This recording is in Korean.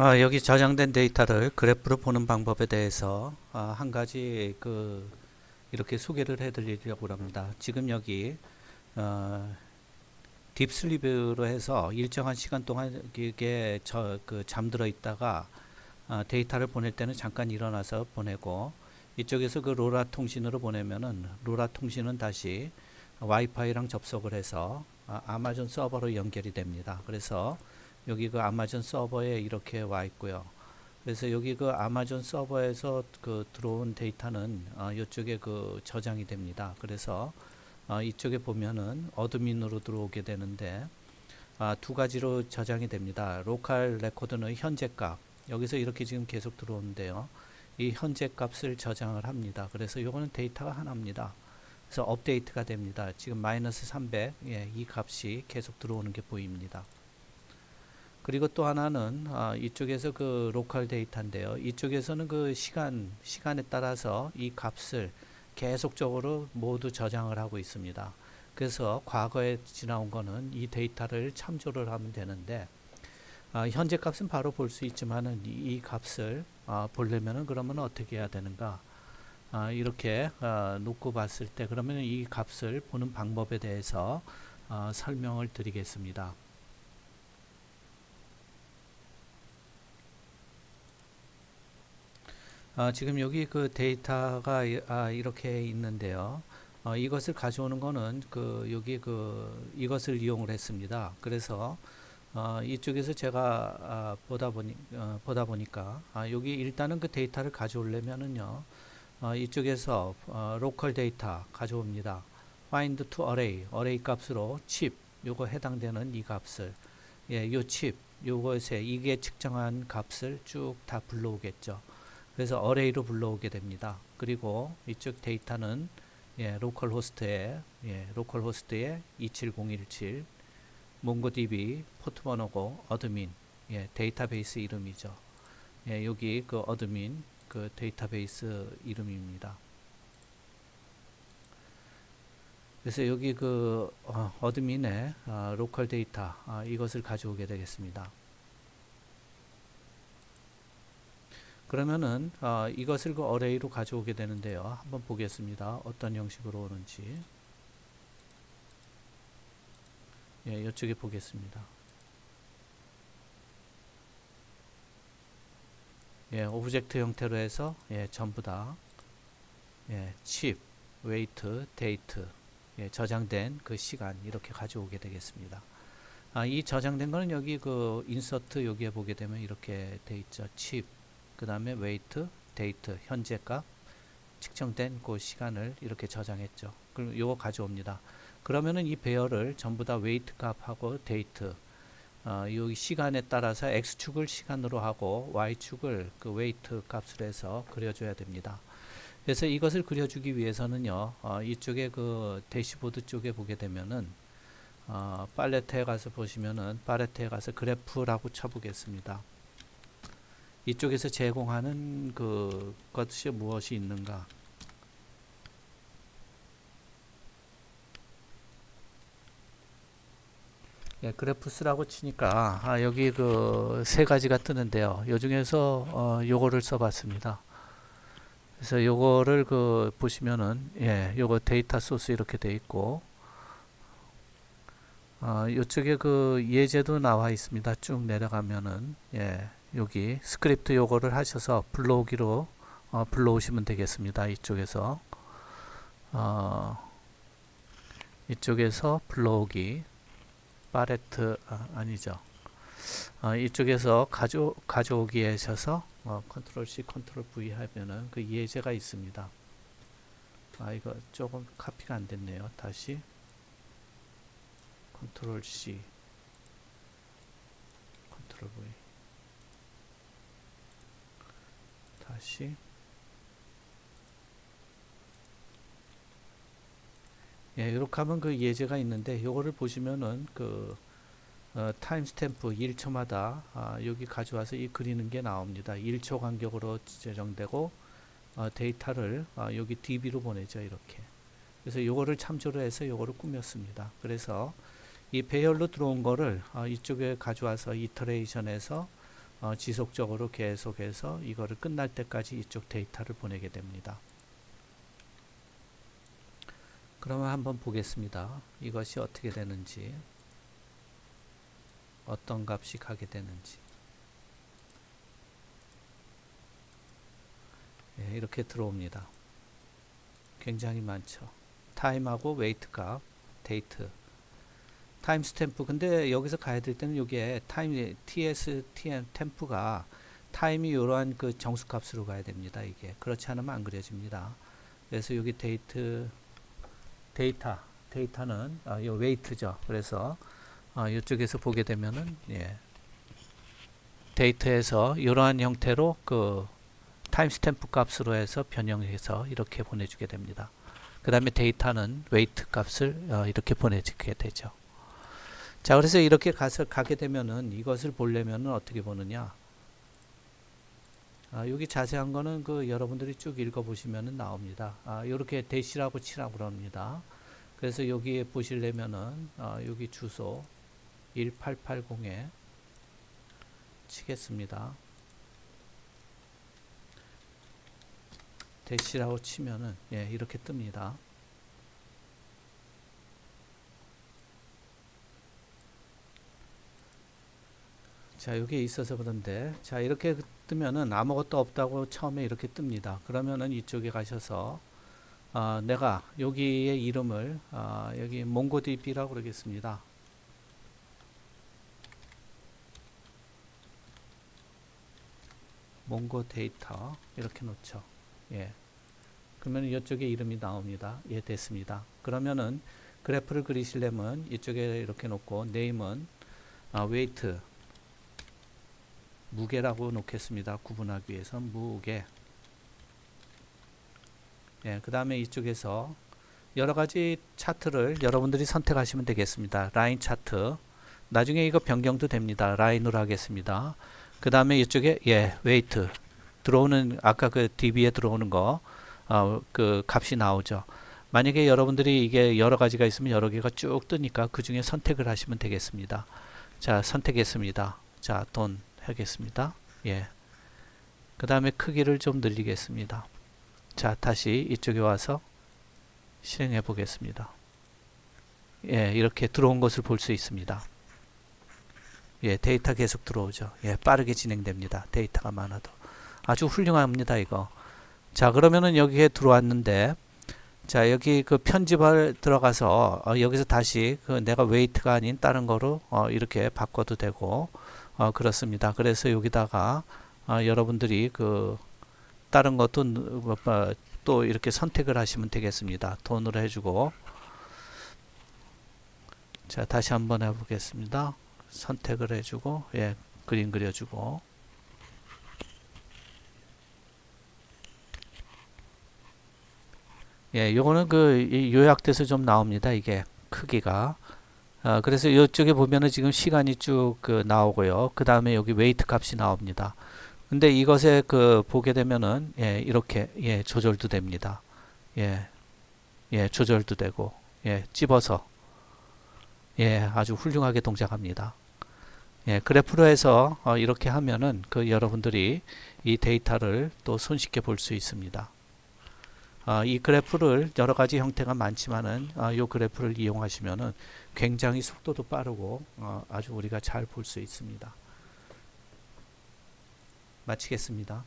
아, 여기 저장된 데이터를 그래프로 보는 방법에 대해서 아, 한 가지 그 이렇게 소개를 해드리려고 합니다. 지금 여기 어, 딥슬립으로 해서 일정한 시간 동안 이게 저 그 잠들어 있다가 아, 데이터를 보낼 때는 잠깐 일어나서 보내고 이쪽에서 그 로라 통신으로 보내면은 로라 통신은 다시 와이파이랑 접속을 해서 아, 아마존 서버로 연결이 됩니다. 그래서 여기 그 아마존 서버에 이렇게 와 있고요. 그래서 여기 그 아마존 서버에서 그 들어온 데이터는 어, 이쪽에 그 저장이 됩니다. 그래서 어, 이쪽에 보면은 어드민으로 들어오게 되는데 아, 두 가지로 저장이 됩니다. 로컬 레코드는 현재 값 여기서 이렇게 지금 계속 들어오는데요. 이 현재 값을 저장을 합니다. 그래서 요거는 데이터가 하나입니다. 그래서 업데이트가 됩니다. 지금 마이너스 300, 예, 이 값이 계속 들어오는 게 보입니다. 그리고 또 하나는 아, 이쪽에서 그 로컬 데이터인데요. 이쪽에서는 그 시간 시간에 따라서 이 값을 계속적으로 모두 저장을 하고 있습니다. 그래서 과거에 지나온 거는 이 데이터를 참조를 하면 되는데 아, 현재 값은 바로 볼 수 있지만은 이, 이 값을 아, 보려면은 그러면 어떻게 해야 되는가? 아, 이렇게 아, 놓고 봤을 때 그러면 이 값을 보는 방법에 대해서 아, 설명을 드리겠습니다. 아, 지금 여기 그 데이터가 이- 아, 이렇게 있는데요. 어, 이것을 가져오는 거는 그 여기 그 이것을 이용을 했습니다. 그래서 어, 이쪽에서 제가 아, 보다 보니 어, 보다 보니까 아, 여기 일단은 그 데이터를 가져오려면은요. 어, 이쪽에서 어, 로컬 데이터 가져옵니다. find to array array 값으로 chip 요거 해당되는 이 값을 예, 요 chip 요것에 이게 측정한 값을 쭉 다 불러오겠죠. 그래서 어레이로 불러오게 됩니다. 그리고 이쪽 데이터는 예, 로컬 호스트에 예, 로컬 호스트에 27017 몽고DB 포트 번호고 어드민 예, 데이터베이스 이름이죠. 예, 여기 그 어드민 그 데이터베이스 이름입니다. 그래서 여기 그 어, 어드민의 어, 로컬 데이터 아, 이것을 가져오게 되겠습니다. 그러면은 어, 이것을 그 어레이로 가져오게 되는데요. 한번 보겠습니다. 어떤 형식으로 오는지. 예, 이쪽에 보겠습니다. 예, 오브젝트 형태로 해서 예, 전부 다 예, 칩, 웨이트, 데이트 예, 저장된 그 시간 이렇게 가져오게 되겠습니다. 아, 이 저장된 거는 여기 그 인서트 여기에 보게 되면 이렇게 돼 있죠. 칩, 그 다음에 웨이트, 데이트, 현재값, 측정된 그 시간을 이렇게 저장했죠. 그럼 요거 가져옵니다. 그러면은 이 배열을 전부 다 웨이트 값하고 데이트, 어, 이 시간에 따라서 x축을 시간으로 하고 y축을 그 웨이트 값을 해서 그려줘야 됩니다. 그래서 이것을 그려주기 위해서는요, 어, 이쪽에 그 대시보드 쪽에 보게 되면은 어, 팔레트에 가서 보시면은 팔레트에 가서 그래프라고 쳐보겠습니다. 이쪽에서 제공하는 그 것이 무엇이 있는가? 예, 그래프스라고 치니까 아, 여기 그 세 가지가 뜨는데요. 요 중에서 어, 요거를 써봤습니다. 그래서 요거를 그 보시면은 예, 요거 데이터 소스 이렇게 돼 있고 어, 요쪽에 그 예제도 나와 있습니다. 쭉 내려가면은 예, 여기 스크립트 요거를 하셔서 불러오기로 어, 불러오시면 되겠습니다. 이쪽에서 어, 이쪽에서 불러오기 파레트 아, 아니죠. 어, 이쪽에서 가져 가져오기 하셔서 어, 컨트롤 C 컨트롤 V 하면은 그 예제가 있습니다. 아 이거 조금 카피가 안 됐네요. 다시 컨트롤 C 컨트롤 V 다시 예, 이렇게 하면 그 예제가 있는데 요거를 보시면은 그 어, 타임 스탬프 1초마다 아, 여기 가져와서 이 그리는 게 나옵니다. 1초 간격으로 제정되고 어, 데이터를 아, 여기 DB로 보내죠. 이렇게. 그래서 요거를 참조로 해서 요거를 꾸몄습니다. 그래서 이 배열로 들어온 거를 아, 이쪽에 가져와서 이터레이션에서 어, 지속적으로 계속해서 이거를 끝날 때까지 이쪽 데이터를 보내게 됩니다. 그러면 한번 보겠습니다. 이것이 어떻게 되는지 어떤 값이 가게 되는지 예, 이렇게 들어옵니다. 굉장히 많죠. 타임하고 웨이트 값, 데이트, 타임 스탬프. 근데 여기서 가야 될 때는 여기에 타임 TS, TM 템프가 타임이 이러한 그 정수 값으로 가야 됩니다. 이게 그렇지 않으면 안 그려집니다. 그래서 여기 데이트, 데이터, 데이터는 아, 요 웨이트죠. 그래서 아, 이쪽에서 보게 되면은 예, 데이터에서 이러한 형태로 그 타임 스탬프 값으로 해서 변형해서 이렇게 보내주게 됩니다. 그 다음에 데이터는 웨이트 값을 어, 이렇게 보내주게 되죠. 자, 그래서 이렇게 가서 가게 되면은 이것을 보려면은 어떻게 보느냐? 아, 여기 자세한 거는 그 여러분들이 쭉 읽어 보시면은 나옵니다. 아, 이렇게 대시라고 치라고 그럽니다. 그래서 여기에 보시려면은 아, 여기 주소 1880에 치겠습니다. 대시라고 치면은 예, 이렇게 뜹니다. 자, 여기에 있어서 그런데 자, 이렇게 뜨면은 아무것도 없다고 처음에 이렇게 뜹니다. 그러면은 이쪽에 가셔서 아, 내가 여기의 이름을 아, 여기 몽고DB라고 그러겠습니다. 몽고 데이터 이렇게 놓죠. 예. 그러면 이쪽에 이름이 나옵니다. 예, 됐습니다. 그러면은 그래프를 그리시려면 이쪽에 이렇게 놓고 네임은 아, 웨이트 무게라고 놓겠습니다. 구분하기 위해서 무게. 예, 그 다음에 이쪽에서 여러 가지 차트를 여러분들이 선택하시면 되겠습니다. 라인 차트. 나중에 이거 변경도 됩니다. 라인으로 하겠습니다. 그 다음에 이쪽에 예, 웨이트. 들어오는 아까 그 DB에 들어오는 거, 어, 그 값이 나오죠. 만약에 여러분들이 이게 여러 가지가 있으면 여러 개가 쭉 뜨니까 그 중에 선택을 하시면 되겠습니다. 자, 선택했습니다. 자, 돈 하겠습니다. 예. 그 다음에 크기를 좀 늘리겠습니다. 자, 다시 이쪽에 와서 실행해 보겠습니다. 예, 이렇게 들어온 것을 볼 수 있습니다. 예, 데이터 계속 들어오죠. 예, 빠르게 진행됩니다. 데이터가 많아도. 아주 훌륭합니다, 이거. 자, 그러면은 여기에 들어왔는데, 자, 여기 그 편집을 들어가서, 어, 여기서 다시 그 내가 웨이트가 아닌 다른 거로, 어, 이렇게 바꿔도 되고, 어, 그렇습니다. 그래서 여기다가, 어, 여러분들이 그, 다른 것도, 어, 어, 또 이렇게 선택을 하시면 되겠습니다. 돈으로 해주고, 자, 다시 한번 해보겠습니다. 선택을 해주고, 예, 그림 그려주고, 예, 요거는 그이 요약돼서 좀 나옵니다. 이게 크기가. 아, 그래서 이쪽에 보면은 지금 시간이 쭉 그 나오고요. 그 다음에 여기 웨이트 값이 나옵니다. 근데 이것에 그 보게 되면은 예, 이렇게 예, 조절도 됩니다. 예, 예, 조절도 되고 예, 집어서 예, 아주 훌륭하게 동작합니다. 예, 그래프로 해서 어, 이렇게 하면은 그 여러분들이 이 데이터를 또 손쉽게 볼 수 있습니다. 어, 이 그래프를 여러 가지 형태가 많지만은 어, 이 그래프를 이용하시면은 굉장히 속도도 빠르고 어, 아주 우리가 잘 볼 수 있습니다. 마치겠습니다.